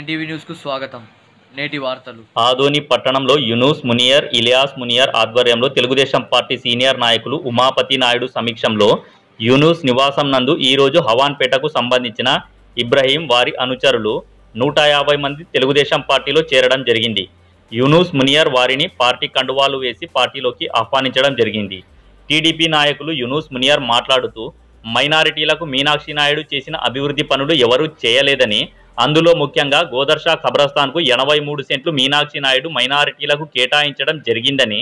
NTV న్యూస్కు స్వాగతం. నేటి వార్తలు. ఆదోని పట్టణంలో యునూస్ మునియర్ ఇలియాస్ మునియర్ ఆధ్వర్యంలో తెలుగుదేశం పార్టీ సీనియర్ నాయకులు ఉమాపతి నాయుడు సమీక్షంలో యునూస్ నివాసం నందు ఈరోజు హవాన్పేటకు సంబంధించిన ఇబ్రహీం వారి అనుచరులు నూట యాభై మంది తెలుగుదేశం పార్టీలో చేరడం జరిగింది. యునూస్ మునియర్ వారిని పార్టీ కండువాలు వేసి పార్టీలోకి ఆహ్వానించడం జరిగింది. టీడీపీ నాయకులు యునూస్ మునియర్ మాట్లాడుతూ మైనారిటీలకు మీనాక్షి నాయుడు చేసిన అభివృద్ధి పనులు ఎవరూ చేయలేదని అందులో ముఖ్యంగా గోదర్షా ఖబరస్థాన్కు ఎనభై మూడు సెంట్లు మీనాక్షి నాయుడు మైనారిటీలకు కేటాయించడం జరిగిందని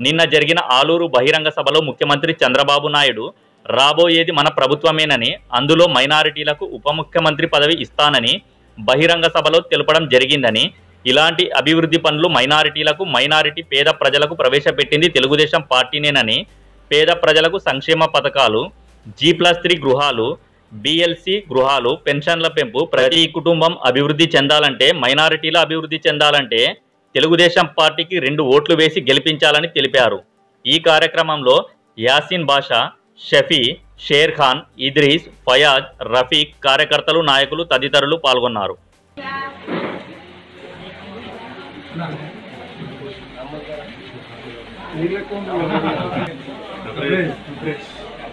నిన్న జరిగిన ఆలూరు బహిరంగ సభలో ముఖ్యమంత్రి చంద్రబాబు నాయుడు రాబోయేది మన ప్రభుత్వమేనని అందులో మైనారిటీలకు ఉప ముఖ్యమంత్రి పదవి ఇస్తానని బహిరంగ సభలో తెలపడం జరిగిందని ఇలాంటి అభివృద్ధి పనులు మైనారిటీలకు మైనారిటీ పేద ప్రజలకు ప్రవేశపెట్టింది తెలుగుదేశం పార్టీనేనని పేద ప్రజలకు సంక్షేమ పథకాలు జీ ప్లస్ త్రీ గృహాలు బిఎల్సి గృహాలు పెన్షన్ల పెంపు ప్రతి కుటుంబం అభివృద్ధి చెందాలంటే మైనారిటీల అభివృద్ధి చెందాలంటే తెలుగుదేశం పార్టీకి రెండు ఓట్లు వేసి గెలిపించాలని తెలిపారు. ఈ కార్యక్రమంలో యాసిన్ బాషా షఫీ షేర్ ఖాన్ ఇద్రీస్ ఫయాజ్ రఫీక్ కార్యకర్తలు నాయకులు తదితరులు పాల్గొన్నారు.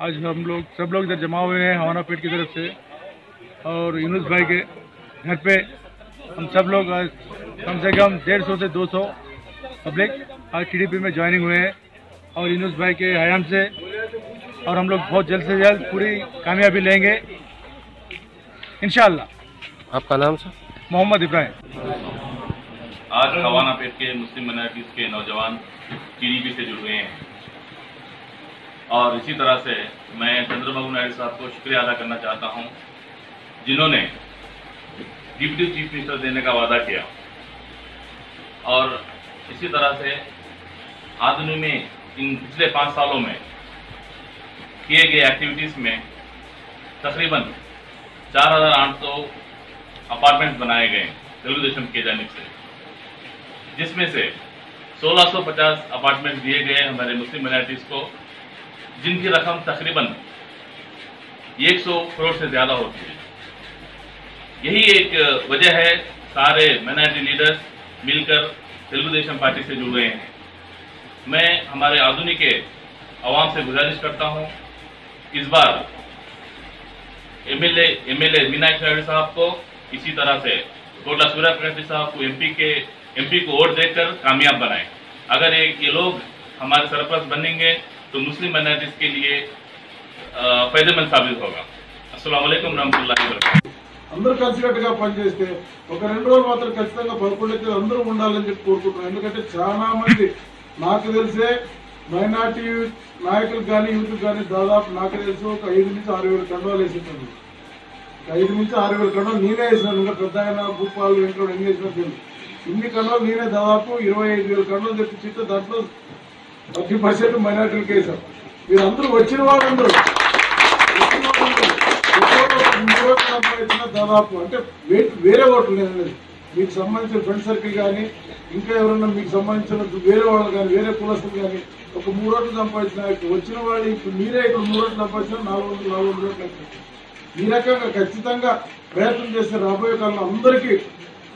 आज हम लोग सब लोग इधर जमा हुए हैं हवाना पेट की तरफ़ से और यूनुस भाई के घर पे हम सब लोग आज कम से कम डेढ़ सौ से दो सौ पब्लिक आज टीडीपी में ज्वाइनिंग हुए हैं और यूनुस भाई के हयाम से और हम लोग बहुत जल्द से जल्द पूरी कामयाबी लेंगे। इंशाल्लाह। आपका नाम सर? मोहम्मद इब्राहिम। आज हवाना पेट के मुस्लिम माइनॉरिटीज़ के नौजवान टीडीपी से जुड़ गए हैं। और इसी तरह से मैं चंद्रबाबू नायडू साहब को शुक्रिया अदा करना चाहता हूँ, जिन्होंने डिप्टी चीफ मिनिस्टर देने का वादा किया। और इसी तरह से आधुनिक में इन पिछले पाँच सालों में किए गए एक्टिविटीज़ में तकरीबन चार हज़ार आठ सौ अपार्टमेंट्स बनाए गए तेलुगुदेशम की जानिब से, जिसमें से 1650 अपार्टमेंट दिए गए हमारे मुस्लिम माइनॉरिटीज़ को, जिनकी रकम तकरीबन 100 करोड़ से ज़्यादा होती है। यही एक वजह है, सारे माइनॉरिटी लीडर्स मिलकर तेलुगुदेशम पार्टी से जुड़ रहे हैं। मैं हमारे आधुनिक आवाम से गुजारिश करता हूँ, इस बार एमएलए एमएलए मीनाक्षी नायडू साहब को इसी तरह से कोटला सूर्य साहब को एमपी के एमपी को वोट देकर कामयाब बनाएं अगर ये ये लोग हमारे सरपंच बनेंगे तो मुस्लिम माइनॉरिटीज के लिए अ, फायदेमंद साबित होगा अस्सलाम वालेकुम रहमतुल्लाहि व बरकातहू అందరూ కలిసికట్టుగా పనిచేస్తే ఒక రెండు రోజులు మాత్రం ఖచ్చితంగా పదకొండు అయితే అందరూ ఉండాలని చెప్పి కోరుకుంటున్నాను ఎందుకంటే చాలా మంది నాకు తెలిసే మైనార్టీ నాయకులకు కానీ యూత్ కానీ దాదాపు నాకు తెలిసి ఒక ఐదు నుంచి ఆరు వేల కండవాలు వేసింటాను ఐదు నుంచి ఆరు వేల కండవాలు నేనే వేసినాను ఇంకా పెద్ద ఆయన భూపాలు వెంకట ఎన్ని వేసినా తెలియదు ఎన్నికల్లో నేనే దాదాపు ఇరవై ఐదు వేల కళ్ళు తెప్పించితే దాంట్లో థర్టీ పర్సెంట్ మైనార్టీలు కేసాం వీరందరూ వచ్చిన వాళ్ళందరూ సంపాదించిన దాదాపు. అంటే వేరే ఓట్లు లేదు మీకు సంబంధించిన ఫ్రెండ్ సర్కిల్ కానీ ఇంకా ఎవరన్నా మీకు సంబంధించిన వేరే వాళ్ళు కానీ వేరే కులస్తులు కానీ ఒక మూడు ఓట్లు సంపాదించిన వచ్చిన వాళ్ళు ఇప్పుడు మీరే ఇక్కడ మూడు ఓట్లు సంపాదించిన నాలుగు వందలు నాలుగు వందల ఓట్లు ఈ రకంగా ఖచ్చితంగా ప్రయత్నం చేస్తే రాబోయే కాలంలో అందరికీ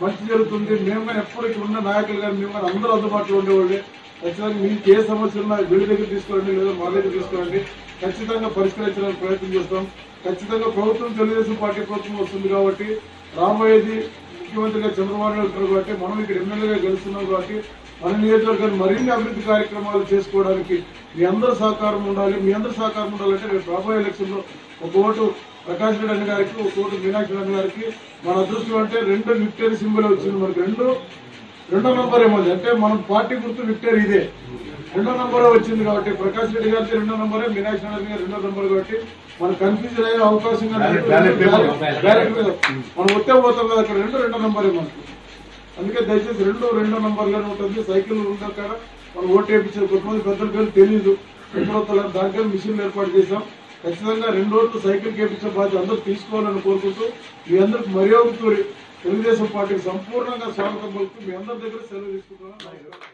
మంచి జరుగుతుంది. మేము కానీ ఉన్న నాయకులు కానీ మేము కానీ అందరూ అందుబాటులో ఉండేవాళ్ళే. ఖచ్చితంగా మీకు ఏ సమస్య ఉన్నా వీడి దగ్గర తీసుకోండి లేదా మా దగ్గర తీసుకోండి. ఖచ్చితంగా పరిష్కరించడానికి ప్రయత్నం చేస్తాం. ఖచ్చితంగా ప్రభుత్వం తెలుగుదేశం పార్టీ ప్రభుత్వం వస్తుంది కాబట్టి రాబోయేది ముఖ్యమంత్రిగా చంద్రబాబు నాయుడు ఉంటారు కాబట్టి మనం ఇక్కడ ఎమ్మెల్యేగా గెలుస్తున్నాం కాబట్టి మన నియోజకవర్గాన్ని మరిన్ని అభివృద్ధి కార్యక్రమాలు చేసుకోవడానికి మీ అందరి సహకారం ఉండాలి. మీ అందరి సహకారం ఉండాలంటే రేపు రాబోయే ఎలక్షన్లో ఒక ఓటు ప్రకాష్ రెడ్డి అన్న గారికి ఒక ఓటు మీనాక్షి అన్న గారికి మన అదృష్టం అంటే రెండు విక్టరీ సింబల్ వచ్చింది మనకి. రెండు రెండో నంబర్ ఏమో అంటే మనం పార్టీ గుర్తు విక్టరీ ఇదే. రెండో నంబరే వచ్చింది కాబట్టి ప్రకాష్ రెడ్డి గారికి రెండో నంబరే మీనాక్షి నగర్ గారి రెండో నంబర్ కాబట్టి మన కన్ఫ్యూజన్ అయ్యే అవకాశం మనం ఒట్టే పోతాం కదా అక్కడ. రెండు రెండో నంబరే మనకు. అందుకే దయచేసి రెండు రెండో నంబర్గానే ఉంటుంది. సైకిల్ ఉన్న కాడ మనం ఓటు వేయించారు. కొంతమంది పెద్దల పేరు తెలియదు ఎప్పుడో దానికని మిషన్ ఏర్పాటు చేశాం. ఖచ్చితంగా రెండు రోజులు సైకిల్ కేపించే బాధ్యత అందరూ తీసుకోవాలని కోరుకుంటూ మీ అందరికి మర్యాద తెలుగుదేశం పార్టీకి సంపూర్ణంగా స్వాగతం పలుకుతూ మీ అందరి దగ్గర సెలవు తీసుకుంటున్నాను.